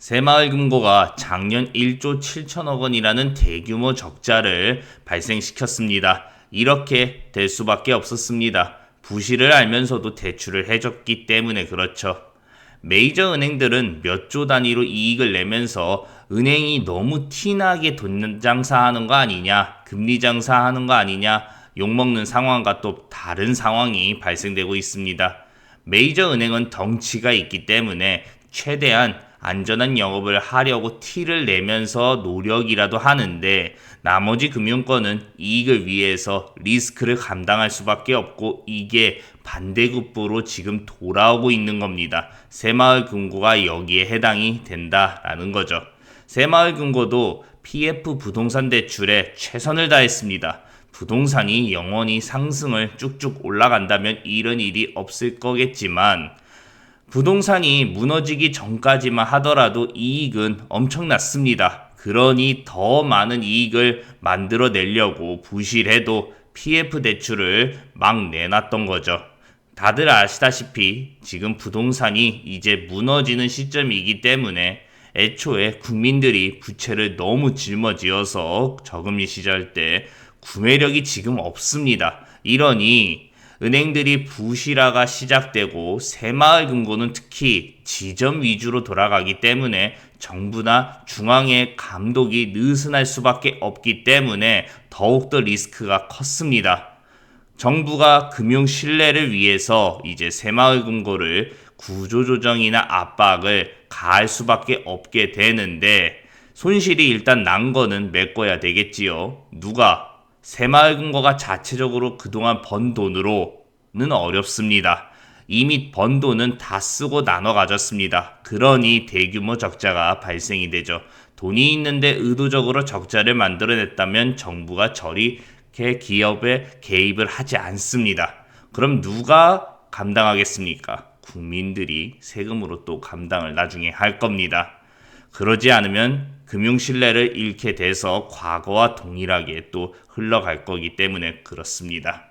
새마을금고가 작년 1조 7천억 원이라는 대규모 적자를 발생시켰습니다. 이렇게 될 수밖에 없었습니다. 부실을 알면서도 대출을 해줬기 때문에 그렇죠. 메이저 은행들은 몇 조 단위로 이익을 내면서 은행이 너무 티나게 돈 장사하는 거 아니냐, 금리 장사하는 거 아니냐, 욕먹는 상황과 또 다른 상황이 발생되고 있습니다. 메이저 은행은 덩치가 있기 때문에 최대한 안전한 영업을 하려고 티를 내면서 노력이라도 하는데 나머지 금융권은 이익을 위해서 리스크를 감당할 수밖에 없고 이게 반대급부로 지금 돌아오고 있는 겁니다. 새마을 금고가 여기에 해당이 된다라는 거죠. 새마을 금고도 PF 부동산 대출에 최선을 다했습니다. 부동산이 영원히 상승을 쭉쭉 올라간다면 이런 일이 없을 거겠지만 부동산이 무너지기 전까지만 하더라도 이익은 엄청났습니다. 그러니 더 많은 이익을 만들어내려고 부실해도 PF 대출을 막 내놨던 거죠. 다들 아시다시피 지금 부동산이 이제 무너지는 시점이기 때문에 애초에 국민들이 부채를 너무 짊어지어서 저금리 시절 때 구매력이 지금 없습니다. 이러니 은행들이 부실화가 시작되고 새마을 금고는 특히 지점 위주로 돌아가기 때문에 정부나 중앙의 감독이 느슨할 수밖에 없기 때문에 더욱더 리스크가 컸습니다. 정부가 금융 신뢰를 위해서 이제 새마을 금고를 구조조정이나 압박을 가할 수밖에 없게 되는데 손실이 일단 난 거는 메꿔야 되겠지요. 누가 새마을금고가 자체적으로 그동안 번 돈으로는 어렵습니다. 이미 번 돈은 다 쓰고 나눠 가졌습니다. 그러니 대규모 적자가 발생이 되죠. 돈이 있는데 의도적으로 적자를 만들어냈다면 정부가 저리게 기업에 개입을 하지 않습니다. 그럼 누가 감당하겠습니까? 국민들이 세금으로 또 감당을 나중에 할 겁니다. 그러지 않으면 금융 신뢰를 잃게 돼서 과거와 동일하게 또 흘러갈 거기 때문에 그렇습니다.